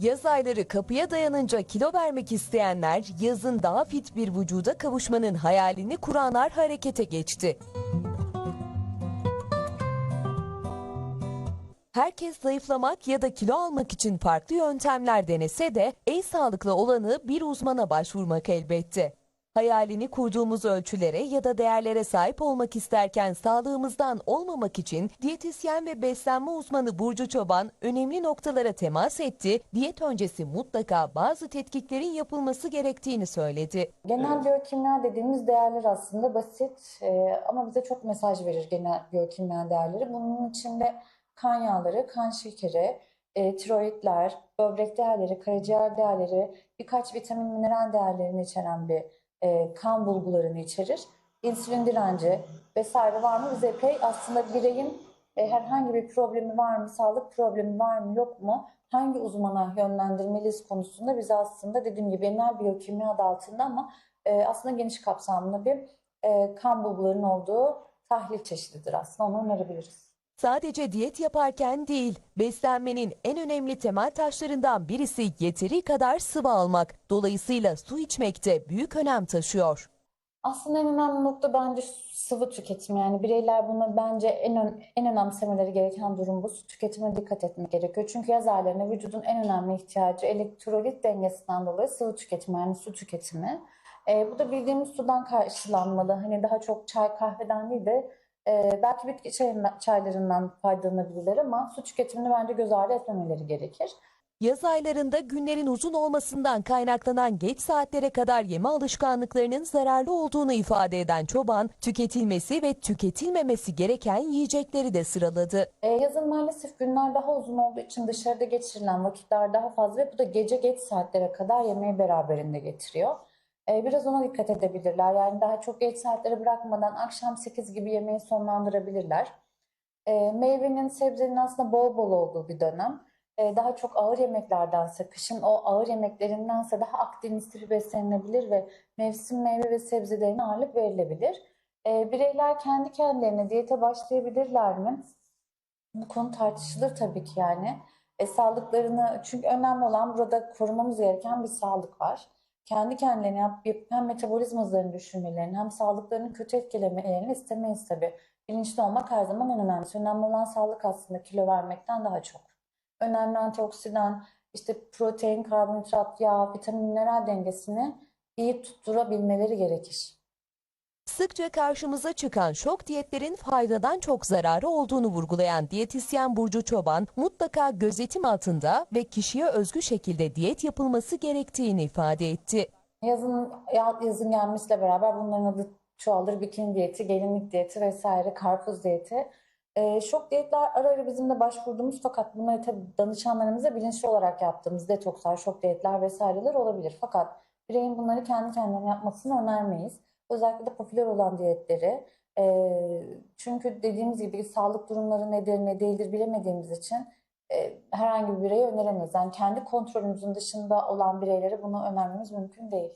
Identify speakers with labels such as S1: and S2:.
S1: Yaz ayları kapıya dayanınca kilo vermek isteyenler, yazın daha fit bir vücuda kavuşmanın hayalini kuranlar harekete geçti. Herkes zayıflamak ya da kilo almak için farklı yöntemler denese de en sağlıklı olanı bir uzmana başvurmak elbette. Hayalini kurduğumuz ölçülere ya da değerlere sahip olmak isterken sağlığımızdan olmamak için diyetisyen ve beslenme uzmanı Burcu Çoban önemli noktalara temas etti. Diyet öncesi mutlaka bazı tetkiklerin yapılması gerektiğini söyledi.
S2: Genel biyokimya dediğimiz değerler aslında basit e, ama bize çok mesaj verir genel biyokimya değerleri. Bunun içinde kan yağları, kan şekeri, e, tiroidler, böbrek değerleri, karaciğer değerleri, birkaç vitamin, mineral değerlerini içeren bir e, kan bulgularını içerir. İnsülin direnci vesaire var mı? Bize epey aslında bireyin e, herhangi bir problemi var mı, sağlık problemi var mı, yok mu? Hangi uzmana yönlendirmeliyiz konusunda bize aslında dediğim gibi genel biyokimya adı altında ama e, aslında geniş kapsamlı bir e, kan bulgularının olduğu tahlil çeşididir aslında. Onu önerebiliriz.
S1: Sadece diyet yaparken değil, beslenmenin en önemli temel taşlarından birisi yeteri kadar sıvı almak. Dolayısıyla su içmek de büyük önem taşıyor.
S2: Aslında en önemli nokta bence sıvı tüketim. Yani bireyler bunu bence en, ön- en önemsemeleri gereken durum bu. Su tüketimine dikkat etmek gerekiyor. Çünkü yaz aylarında vücudun en önemli ihtiyacı elektrolit dengesinden dolayı sıvı tüketimi yani su tüketimi. Ee, bu da bildiğimiz sudan karşılanmalı. Hani daha çok çay kahveden değil de e, belki bitki çayından- çaylarından faydalanabilirler ama su tüketimini bence göz ardı etmemeleri gerekir.
S1: Yaz aylarında günlerin uzun olmasından kaynaklanan geç saatlere kadar yeme alışkanlıklarının zararlı olduğunu ifade eden çoban, tüketilmesi ve tüketilmemesi gereken yiyecekleri de sıraladı.
S2: E, yazın maalesef günler daha uzun olduğu için dışarıda geçirilen vakitler daha fazla ve bu da gece geç saatlere kadar yemeği beraberinde getiriyor. E, biraz ona dikkat edebilirler. Yani daha çok geç saatlere bırakmadan akşam 8 gibi yemeği sonlandırabilirler. E, meyvenin, sebzenin aslında bol bol olduğu bir dönem. E, daha çok ağır yemeklerdense, kışın o ağır yemeklerindense daha Akdenizli beslenilebilir ve mevsim meyve ve sebzelerine ağırlık verilebilir. Bireyler kendi kendilerine diyete başlayabilirler mi? Bu konu tartışılır tabii ki yani. E, sağlıklarını çünkü önemli olan burada korumamız gereken bir sağlık var. Kendi kendilerine hem metabolizma hızlarını düşürmelerini hem sağlıklarını kötü etkilemelerini istemeyiz tabii. Bilinçli olmak her zaman en önemlisi. Önemli olan sağlık aslında kilo vermekten daha çok. Önemli antioksidan, işte protein, karbonhidrat, yağ, vitamin, mineral dengesini iyi tutturabilmeleri gerekir.
S1: Sıkça karşımıza çıkan şok diyetlerin faydadan çok zararı olduğunu vurgulayan diyetisyen Burcu Çoban, mutlaka gözetim altında ve kişiye özgü şekilde diyet yapılması gerektiğini ifade etti.
S2: Yazın ya- yazın gelmesiyle beraber bunların adı çoğalır. Bikini diyeti, gelinlik diyeti vesaire, karpuz diyeti. Ee, şok diyetler ara ara bizim de başvurduğumuz fakat bunları tabii danışanlarımıza bilinçli olarak yaptığımız detokslar, şok diyetler vesaireler olabilir. Fakat bireyin bunları kendi kendine yapmasını önermeyiz. Özellikle de popüler olan diyetleri. Ee, çünkü dediğimiz gibi sağlık durumları nedir ne değildir bilemediğimiz için e, herhangi bir bireye öneremeyiz. Yani kendi kontrolümüzün dışında olan bireylere bunu önermemiz mümkün değil.